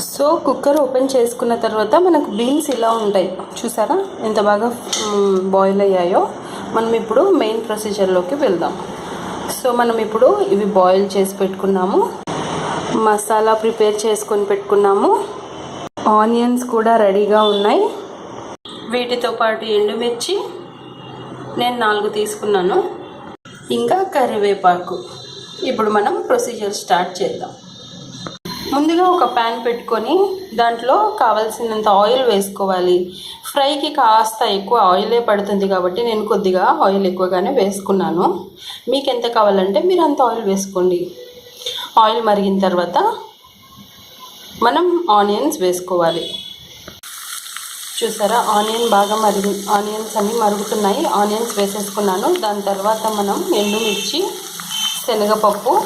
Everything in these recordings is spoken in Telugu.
సో కుక్కర్ ఓపెన్ చేసుకున్న తర్వాత మనకు బీన్స్ ఇలా ఉంటాయి. చూసారా? ఎంత బాగా బాయిల్ అయ్యాయో. మనం ఇప్పుడు మెయిన్ ప్రొసీజర్లోకి వెళ్దాం. సో మనం ఇప్పుడు ఇవి బాయిల్ చేసి పెట్టుకున్నాము. మసాలా ప్రిపేర్ చేసుకొని పెట్టుకున్నాము. ఆనియన్స్ కూడా రెడీగా ఉన్నాయి. వీటితో పాటు ఎండుమిర్చి నేను నాలుగు తీసుకున్నాను. ఇంకా కరివేపాకు. ఇప్పుడు మనం ప్రొసీజర్ స్టార్ట్ చేద్దాం. ముందుగా ఒక ప్యాన్ పెట్టుకొని దాంట్లో కావాల్సినంత ఆయిల్ వేసుకోవాలి. ఫ్రైకి కాస్త ఎక్కువ ఆయిలే పడుతుంది కాబట్టి నేను కొద్దిగా ఆయిల్ ఎక్కువగానే వేసుకున్నాను. మీకు ఎంత కావాలంటే మీరు అంత ఆయిల్ వేసుకోండి. ఆయిల్ మరిగిన తర్వాత మనం ఆనియన్స్ వేసుకోవాలి. చూసారా? ఆనియన్ బాగా మరిగి ఆనియన్స్ అన్నీ మరుగుతున్నాయి. ఆనియన్స్ వేసేసుకున్నాను. దాని తర్వాత మనం ఎండుమిర్చి శనగపప్పు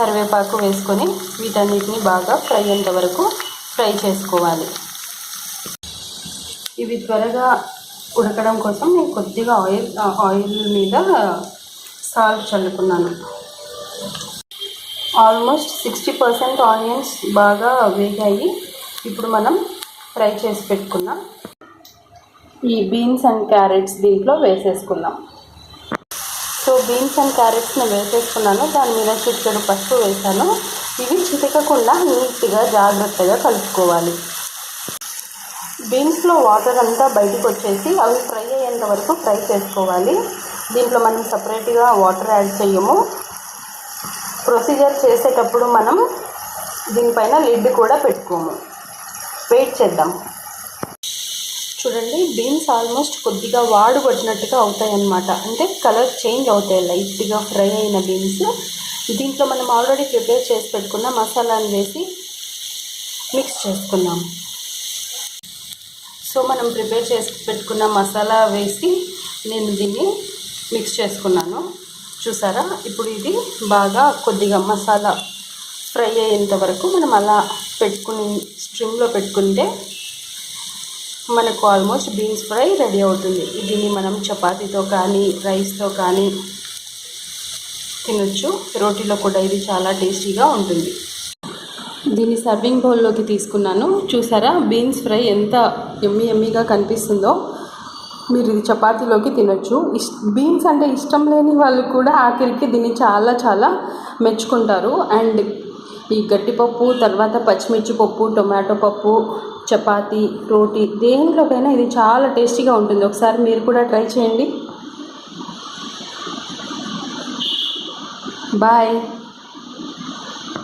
కరివేపాకు వేసుకొని వీటన్నిటిని బాగా ఫ్రై అయ్యేంత వరకు ఫ్రై చేసుకోవాలి. ఇవి త్వరగా ఉడకడం కోసం నేను కొద్దిగా ఆయిల్ ఆయిల్ మీద సాల్ట్ చల్లుకున్నాను. ఆల్మోస్ట్ సిక్స్టీ పర్సెంట్ ఆనియన్స్ బాగా వేగాయి. ఇప్పుడు మనం ఫ్రై చేసి పెట్టుకున్న ఈ బీన్స్ అండ్ క్యారెట్స్ దీంట్లో వేసేసుకుందాం. సో బీన్స్ అండ్ క్యారెట్స్ని వేసేసుకున్నాను. దాని మీద చిటికెడు పసుపు వేసాను ఇవి చితకకుండా నీట్గా జాగ్రత్తగా కలుపుకోవాలి. బీన్స్లో వాటర్ అంతా బయటకు వచ్చేసి అవి ఫ్రై అయ్యేంత వరకు ఫ్రై చేసుకోవాలి. దీంట్లో మనం సపరేట్గా వాటర్ యాడ్ చేయము. ప్రొసీజర్ చేసేటప్పుడు మనం దీనిపైన లిడ్ కూడా పెట్టుకోము. వెయిట్ చేద్దాం. చూడండి బీన్స్ ఆల్మోస్ట్ కొద్దిగా వాడుబడినట్టుగా అవుతాయి అన్నమాట అంటే కలర్ చేంజ్ అవుతాయి లైట్గా ఫ్రై అయిన బీన్స్ దీంట్లో మనం ఆల్రెడీ ప్రిపేర్ చేసి పెట్టుకున్న మసాలాను వేసి మిక్స్ చేసుకున్నాం సో మనం ప్రిపేర్ చేసి పెట్టుకున్న మసాలా వేసి నేను దీన్ని మిక్స్ చేసుకున్నాను. చూసారా? ఇప్పుడు ఇది బాగా కొద్దిగా మసాలా ఫ్రై అయ్యేంత వరకు మనం అలా పెట్టుకుని స్ట్రిమ్లో పెట్టుకుంటే మనకు ఆల్మోస్ట్ బీన్స్ ఫ్రై రెడీ అవుతుంది. దీన్ని మనం చపాతీతో కానీ రైస్తో కానీ తినొచ్చు. రోటీలో కూడా ఇది చాలా టేస్టీగా ఉంటుంది. దీన్ని సర్వింగ్ బౌల్లోకి తీసుకున్నాను. చూసారా? బీన్స్ ఫ్రై ఎంత ఎమ్మి ఎమ్మిగా కనిపిస్తుందో. మీరు ఇది చపాతీలోకి తినొచ్చు. ఇష్ బీన్స్ అంటే ఇష్టం లేని వాళ్ళు కూడా ఆఖరికి దీన్ని చాలా చాలా మెచ్చుకుంటారు. అండ్ ఈ గట్టిపప్పు తర్వాత పచ్చిమిర్చి పప్పు టొమాటో పప్పు చపాతి రోటీ దేంట్లోకైనా ఇది చాలా టేస్టీగా ఉంటుంది. ఒకసారి మీరు కూడా ట్రై చేయండి. బాయ్.